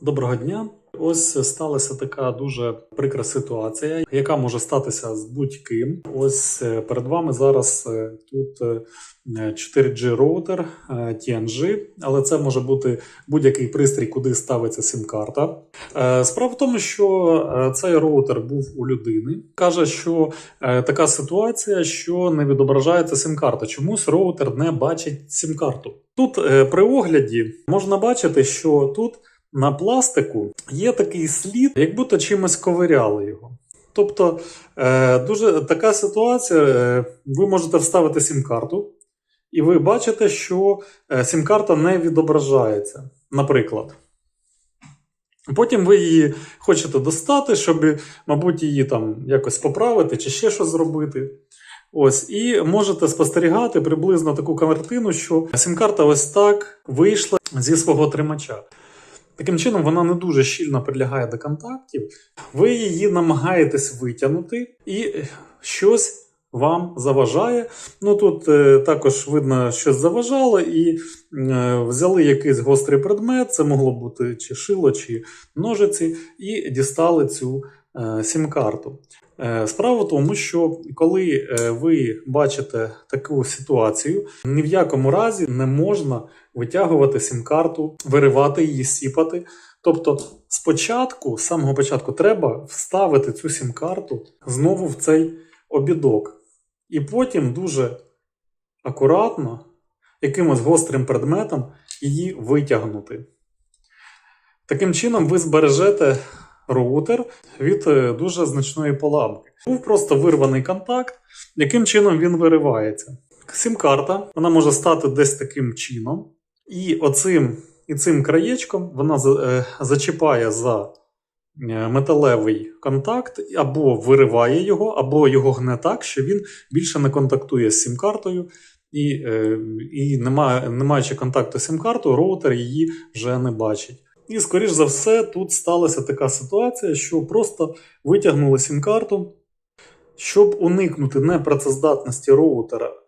Доброго дня. Ось сталася така дуже прикра ситуація, яка може статися з будь-ким. Ось е, перед вами зараз е, тут е, 4G роутер е, TNG, але це може бути будь-який пристрій, куди ставиться сім-карта. Справа в тому, що цей роутер був у людини. Каже, що така ситуація, що не відображається сім-карта. Чомусь роутер не бачить сім-карту. Тут при огляді можна бачити, що тут на пластику є такий слід, як будто чимось ковиряли його. Тобто, е, дуже така ситуація, е, ви можете вставити сім-карту, і ви бачите, що е, сім-карта не відображається. Наприклад. Потім ви її хочете достати, щоб, мабуть, її там якось поправити чи ще щось зробити. Ось, і можете спостерігати приблизно таку картину, що сім-карта ось так вийшла зі свого тримача. Таким чином, вона не дуже щільно прилягає до контактів. Ви її намагаєтесь витягнути, і щось вам заважає. Ну тут е, також видно, щось заважало, і е, взяли якийсь гострий предмет, це могло бути чи шило, чи ножиці, і дістали цю сім-карту. Е, Справа в тому, що коли е, ви бачите таку ситуацію, ні в якому разі не можна витягувати сім-карту, виривати її, сіпати. Тобто, спочатку, з самого початку, треба вставити цю сім-карту знову в цей обідок. І потім дуже акуратно, якимось гострим предметом її витягнути. Таким чином, ви збережете роутер від е, дуже значної поламки. Був просто вирваний контакт, яким чином він виривається. Сім-карта вона може стати десь таким чином, і оцим і цим краєчком вона е, зачіпає за е, металевий контакт, або вириває його, або його гне так, що він більше не контактує з сім-картою, і, і немає, не маючи контакту з сім-картою, роутер її вже не бачить. І, скоріш за все, тут сталася така ситуація, що просто витягнули сім-карту. Щоб уникнути непрацездатності роутера,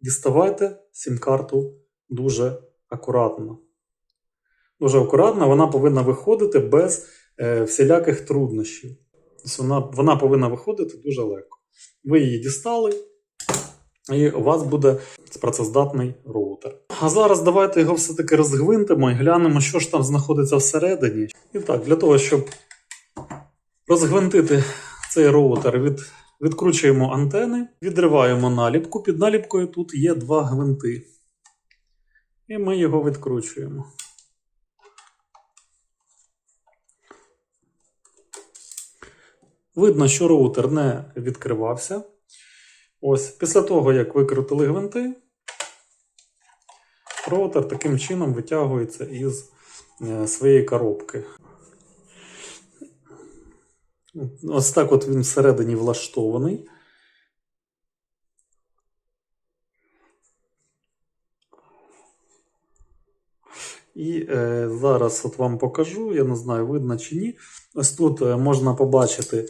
діставайте сім-карту дуже акуратно. Дуже акуратно, вона повинна виходити без е, всіляких труднощів. Тобто вона, вона повинна виходити дуже легко. Ви її дістали, і у вас буде працездатний роутер. А зараз давайте його все-таки розгвинтимо і глянемо, що ж там знаходиться всередині. І так, для того, щоб розгвинтити цей роутер, від, відкручуємо антени, відриваємо наліпку. Під наліпкою тут є два гвинти. І ми його відкручуємо. Видно, що роутер не відкривався. Ось, після того, як викрутили гвинти, роутер таким чином витягується із е, своєї коробки. Ось так от він всередині влаштований. І е, зараз от вам покажу, я не знаю, видно чи ні. Ось тут е, можна побачити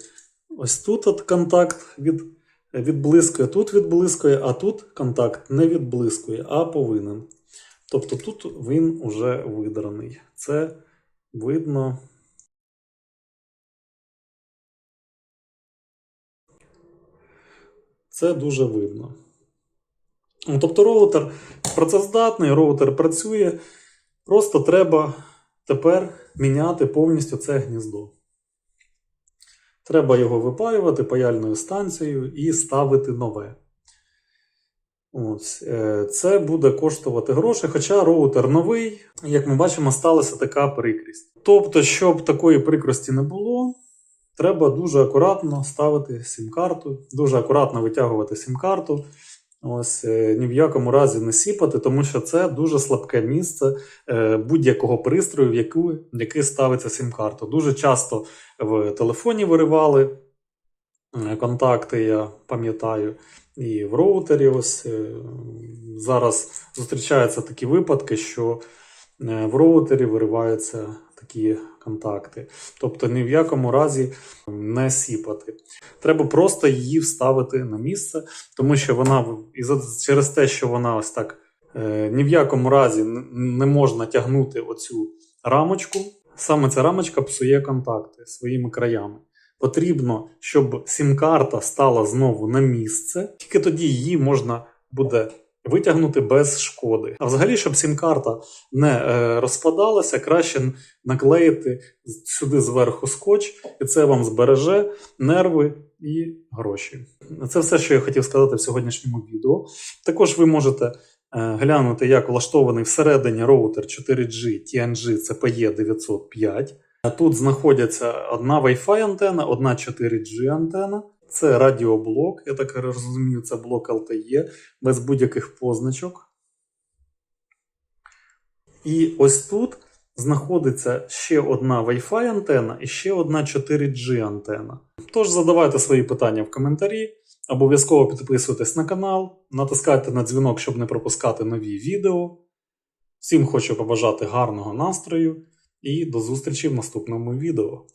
ось тут от контакт від, відблискує, тут відблискує, а тут контакт не відблискує, а повинен. Тобто тут він уже видраний. Це видно. Це дуже видно. Ну, Тобто роутер працездатний, роутер працює. Просто треба тепер міняти повністю це гніздо. Треба його випаювати паяльною станцією і ставити нове. Ось, е, це буде коштувати гроші, хоча роутер новий, як ми бачимо, сталася така прикрість. Тобто, щоб такої прикрості не було, треба дуже акуратно ставити сім-карту, дуже акуратно витягувати сім-карту. Ось е, ні в якому разі не сіпати, тому що це дуже слабке місце е, будь-якого пристрою, в який ставиться сім-карта. Дуже часто в телефоні виривали е, контакти, я пам'ятаю, і в роутері. Ось зараз зустрічаються такі випадки, що в роутері вириваються такі контакти. Тобто ні в якому разі не сіпати. Треба просто її вставити на місце, тому що вона і через те, що вона ось так е, ні в якому разі не можна тягнути оцю рамочку, Саме ця рамочка псує контакти своїми краями. Потрібно, щоб сім-карта стала знову на місце, тільки тоді її можна буде витягнути без шкоди. А взагалі, щоб сім-карта не е, розпадалася, краще наклеїти сюди зверху скотч, і це вам збереже нерви і гроші. Це все, що я хотів сказати в сьогоднішньому відео. Також ви можете е, глянути, як влаштований всередині роутер 4G TNG CPE 905. Тут знаходяться одна Wi-Fi антена, одна 4G антена. Це радіоблок, я так розумію, це блок LTE без будь-яких позначок. І ось тут знаходиться ще одна Wi-Fi антена і ще одна 4G антена. Тож задавайте свої питання в коментарі. Обов'язково підписуйтесь на канал, натискайте на дзвінок, щоб не пропускати нові відео. Всім хочу побажати гарного настрою і до зустрічі в наступному відео.